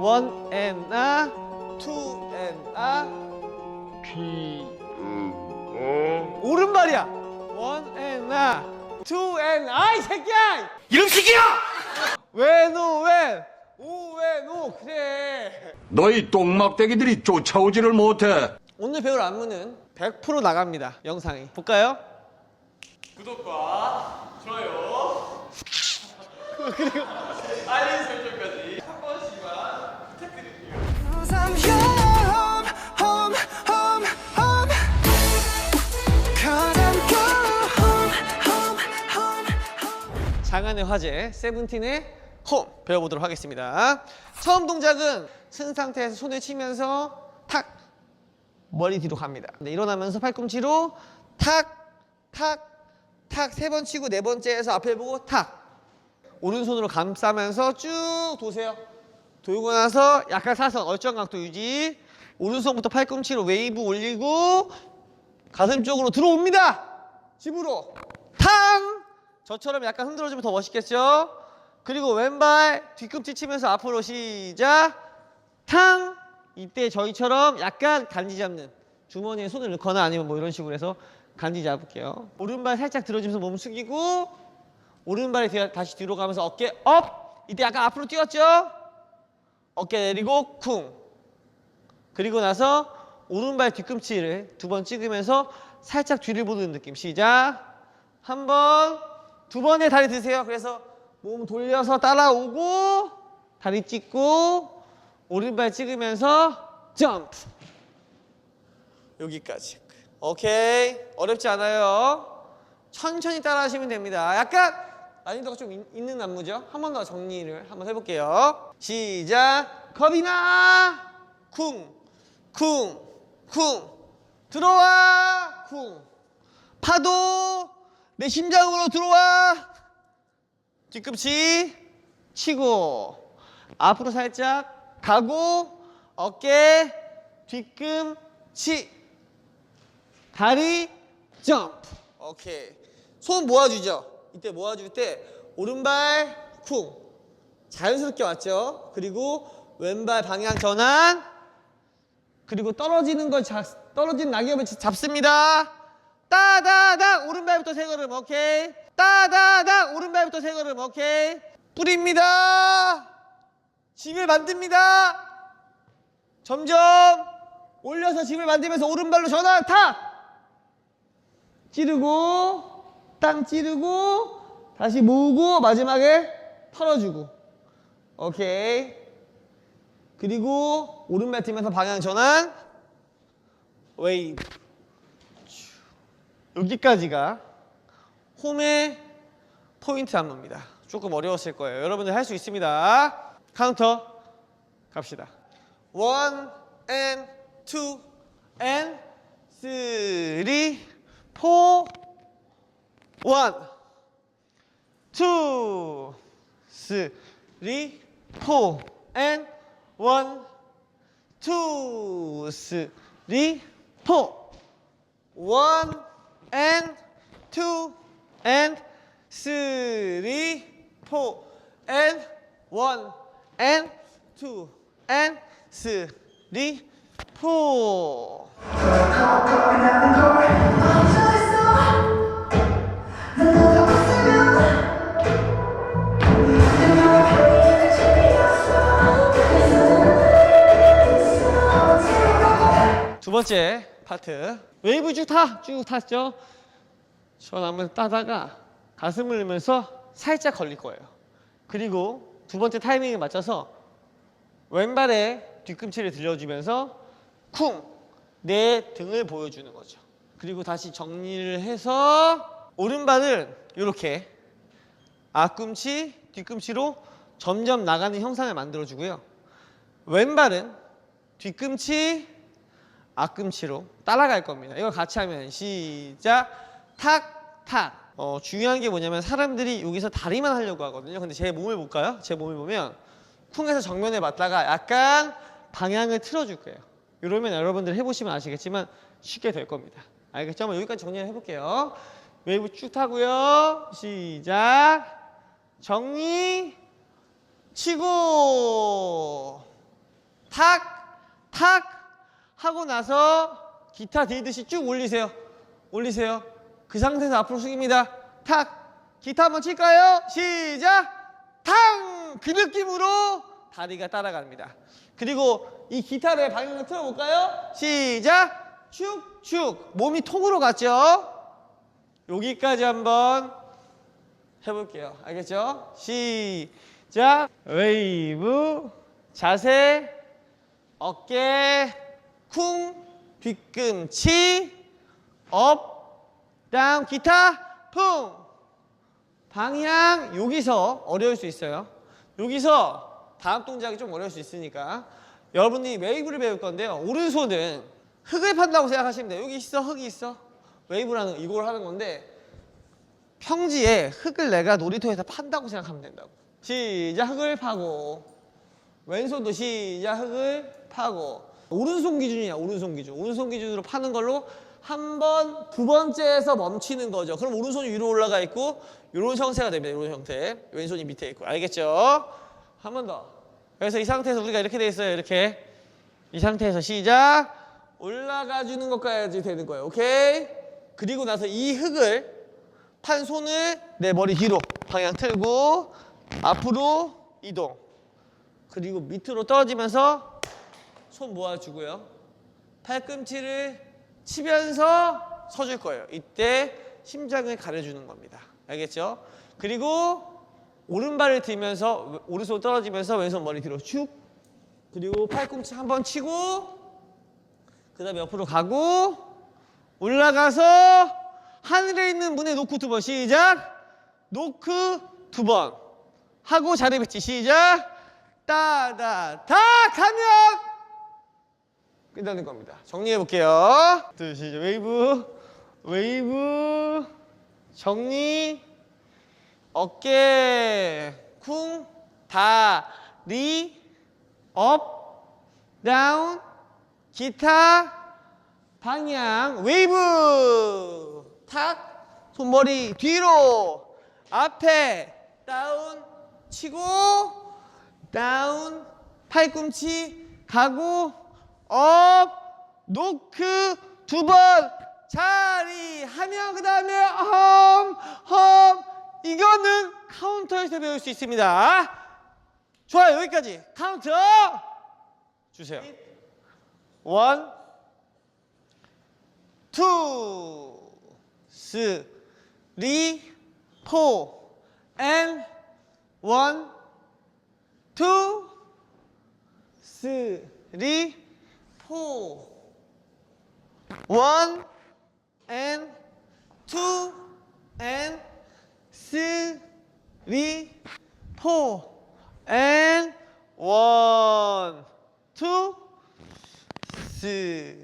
원 and a, two and a. 오른발이야. 원 and a, two and a. 이 새끼야! 이런 새끼야! 왜노 왜? 오왜노 그래. 너희 똥막대기들이 쫓아오지를 못해. 오늘 배울 안무는 100% 나갑니다. 영상이. 볼까요? Your home, home, home, home. 장안의 화제 세븐틴의 홈 배워보도록 하겠습니다. 처음 동작은 쓴 상태에서 손을 치면서 탁 머리 뒤로 갑니다. 네, 일어나면서 팔꿈치로 탁, 탁, 탁 세 번 치고 네 번째에서 앞에 보고 탁 오른손으로 감싸면서 쭉 도세요. 돌고 나서 약간 사선 얼정 각도 유지. 오른손부터 팔꿈치로 웨이브 올리고 가슴 쪽으로 들어옵니다. 집으로 탕 저처럼 약간 흔들어주면 더 멋있겠죠? 그리고 왼발 뒤꿈치 치면서 앞으로 시작 탕 이때 저희처럼 약간 간지 잡는 주머니에 손을 넣거나 아니면 뭐 이런 식으로 해서 간지 잡을게요 오른발 살짝 들어주면서 몸 숙이고 오른발이 뒤- 다시 뒤로 가면서 어깨 업 이때 약간 앞으로 뛰었죠? 어깨 내리고 쿵. 그리고 나서 오른발 뒤꿈치를 두 번 찍으면서 살짝 뒤를 보는 느낌. 시작. 한 번 두 번에 다리 드세요. 그래서 몸 돌려서 따라오고 다리 찍고 오른발 찍으면서 점프. 여기까지. 오케이. 어렵지 않아요. 천천히 따라 하시면 됩니다. 약간 난이도가 좀 있- 있는 안무죠 한 번 더 정리를 한번 해볼게요 시작 겁이나 쿵 쿵, 쿵. 들어와, 쿵. 파도, 내 심장으로 들어와. 뒤꿈치 치고, 앞으로 살짝 가고, 어깨, 뒤꿈치, 다리, 점프. 오케이. 손 모아주죠? 이때 모아줄 때, 오른발, 쿵. 자연스럽게 왔죠? 그리고 왼발 방향 전환, 그리고 떨어지는 걸 잡, 떨어진 낙엽을 잡- 잡습니다. 따다닥 오른발부터 세 걸음 오케이. 따다닥 오른발부터 세 걸음 오케이. 뿌립니다. 집을 만듭니다. 점점 올려서 집을 만들면서 오른발로 전환 탁. 찌르고 땅 찌르고 다시 모으고 마지막에 털어주고. 오케이. 그리고 오른발 팀에서 방향 전환. 웨이브 여기까지가 홈의 포인트 안무입니다. 조금 어려웠을 거예요. 여러분들 할 수 있습니다. 카운터 갑시다. 원 and two and three four one two three four and one two three four. One and two and three four and one and two and three four 두 번째 파트 웨이브 쭉 타! 쭉 탔죠? 전 한번 따다가 가슴을 넣으면서 살짝 걸릴 거예요 그리고 두 번째 타이밍에 맞춰서 왼발에 뒤꿈치를 들려주면서 쿵! 내 등을 보여주는 거죠 그리고 다시 정리를 해서 오른발을 이렇게 앞꿈치, 뒤꿈치로 점점 나가는 형상을 만들어주고요 왼발은 뒤꿈치, 앞꿈치로 따라갈 겁니다. 이걸 같이 하면 시작 탁 탁. 어, 중요한 게 뭐냐면 사람들이 여기서 다리만 하려고 하거든요. 근데 제 몸을 볼까요? 제 몸을 보면 쿵에서 정면에 맞다가 약간 방향을 틀어줄 거예요. 이러면 여러분들 해보시면 아시겠지만 쉽게 될 겁니다. 알겠죠? 한번 여기까지 정리를 해볼게요. 웨이브 쭉 타고요. 시작. 정리. 치고 탁, 탁 하고 나서 기타 디듯이 쭉 올리세요. 올리세요. 그 상태에서 앞으로 숙입니다. 탁. 기타 한번 칠까요? 시작. 탕! 그 느낌으로 다리가 따라갑니다. 그리고 이 기타를 방향을 틀어볼까요? 시작. 축 축. 몸이 통으로 갔죠? 여기까지 한번 해볼게요. 알겠죠? 시작. 웨이브. 자세. 어깨. 쿵. 뒤꿈치. 업. 다운. 기타. 풍. 방향. 여기서 어려울 수 있어요. 여기서 다음 동작이 좀 어려울 수 있으니까 여러분이 웨이브를 배울 건데요. 오른손은 흙을 판다고 생각하시면 돼요. 여기 있어. 흙이 있어. 웨이브라는 이걸 하는 건데 평지에 흙을 내가 놀이터에서 판다고 생각하면 된다고. 시작 흙을 파고 왼손도 시작 흙을 파고 오른손 기준이야 오른손 기준 오른손 기준으로 파는 걸로 한 번 두 번째에서 멈추는 거죠. 그럼 오른손이 위로 올라가 있고 이런 형태가 됩니다. 이런 형태 왼손이 밑에 있고 알겠죠? 한 번 더. 그래서 이 상태에서 우리가 이렇게 돼 있어요. 이렇게 이 상태에서 시작 올라가 주는 것까지 되는 거예요. 오케이? 그리고 나서 이 흙을 판 손을 내 머리 뒤로 방향 틀고 앞으로 이동. 그리고 밑으로 떨어지면서 손 모아주고요. 팔꿈치를 치면서 서줄 거예요. 이때 심장을 가려주는 겁니다. 알겠죠? 그리고 오른발을 들면서 오른손 떨어지면서 왼손 머리 뒤로 쭉 그리고 팔꿈치 한 번 치고 그 다음에 옆으로 가고 올라가서 하늘에 있는 문에 놓고 두 번 시작 놓고 두번 하고 자리 배치 시작 따다다 가면 끝나는 겁니다. 정리해 볼게요. 둘 시작 웨이브. 웨이브. 정리. 어깨. 쿵. 다리. 업. 다운. 기타. 방향. 웨이브. 탁. 손머리 뒤로. 앞에. 다운. 치고. 다운. 팔꿈치. 가고 업 노크 두 번. 자리 하면 그 다음에 험 험. 이거는 카운터에서 배울 수 있습니다. 좋아요 여기까지. 카운터 주세요. 원 two, three, four, and one, two, three, four, one, and two, and three, four, and one, two, three,